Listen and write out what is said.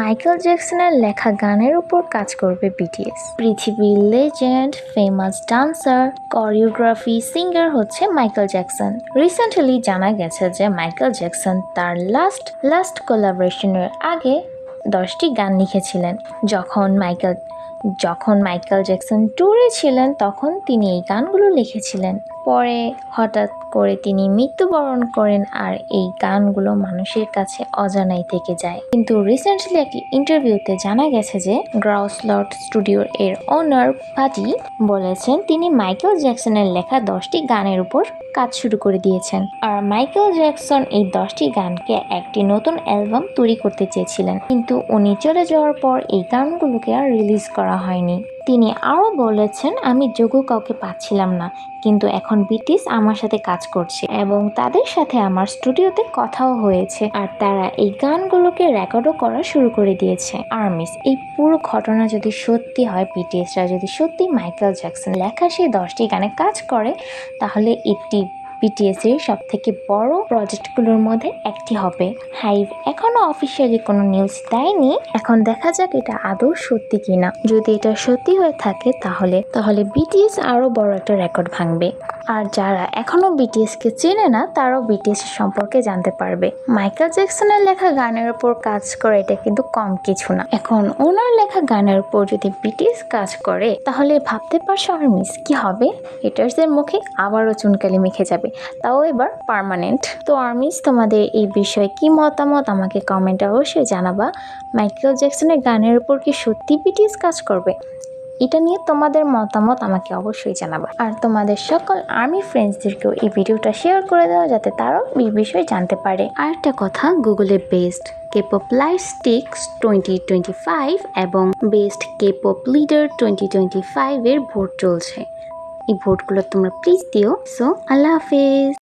Michael জ্যাকসনের লেখা গানের উপর কাজ করবে বিটিএস পৃথিবীর legend famous dancer choreography singer হচ্ছে মাইকেল জ্যাকসন। রিসেন্টলি জানা গেছে যে মাইকেল জ্যাকসন তার লাস্ট লাস্ট কোলাবরেশনের আগে দশটি গান লিখেছিলেন। যখন মাইকেল যখন মাইকেল জ্যাকসন ট্যুরে ছিলেন, তখন তিনি এই গানগুলো লিখেছিলেন। পরে হঠাৎ করে তিনি মৃত্যুবরণ করেন আর এই গানগুলো মানুষের কাছে অজানাই থেকে যায়। কিন্তু রিসেন্টলি একটি ইন্টারভিউতে জানা গেছে যে গ্রাউসলট স্টুডিওর এর ওনার পাটি বলেছেন, তিনি মাইকেল জ্যাকসনের লেখা দশটি গানের উপর কাজ শুরু করে দিয়েছেন। আর মাইকেল জ্যাকসন এই দশটি গানকে একটি নতুন অ্যালবাম তৈরি করতে চেয়েছিলেন। কিন্তু উনি চলে যাওয়ার পর এই গানগুলোকে আর রিলিজ করা হয়নি। তিনি আরও বলেছেন, আমি যোগ্য কাউকে পাচ্ছিলাম না। কিন্তু এখন ব্রিটিশ আমার সাথে কাজ করছে এবং তাদের সাথে আমার স্টুডিওতে কথাও হয়েছে। আর তারা এই গানগুলোকে রেকর্ডও করা শুরু করে দিয়েছে। আর্মিস এই পুরো ঘটনা যদি সত্যি হয় বিটিএসরা যদি সত্যি মাইকেল জ্যাকসন লেখা সেই দশটি গানে কাজ করে, তাহলে এটি বিটিএস এর সব থেকে বড় প্রজেক্টগুলোর মধ্যে একটি হবে হাইভ এখনও অফিসিয়ালি কোনো নিউজ দেয়নি। এখন দেখা যাক এটা আদৌ সত্যি কিনা। যদি এটা সত্যি হয়ে থাকে তাহলে তাহলে বিটিএস আরও বড় একটা রেকর্ড ভাঙবে। আর যারা এখনও বিটিএস কে চেনে না, তারাও বিটিএস সম্পর্কে জানতে পারবে। মাইকেল জ্যাকসনের লেখা গানের উপর কাজ করে এটা কিন্তু কম কিছু না। এখন ওনার লেখা গানের উপর যদি বিটিএস কাজ করে, তাহলে ভাবতে পারছ আর মিস কি হবে? হেটার্সদের মুখে আবারও চুনকালি মেখে যাবে। তাও এবার পার্মানেন্ট তো আর্মিস তোমাদের এই বিষয়ে কি মতামত আমাকে কমেন্টে অবশ্যই জানাবা। মাইকেল জ্যাকসনের গানের উপর কি সত্যি বিটিএস কাজ করবে? এটা নিয়ে তোমাদের মতামত আমাকে অবশ্যই জানাবা। আর তোমাদের সকল আর্মি ফ্রেন্ডসদেরকেও এই ভিডিওটা শেয়ার করে দেওয়া যাতে তারাও এই বিষয়ে জানতে পারে। আর একটা কথা গুগলে best Kpop life sticks twenty twenty five এবং best Kpop leader twenty twenty ফাইভের ভোট চলছে। এই ভোটগুলো তোমরা প্লিজ দিও। সো আল্লাহ হাফেজ।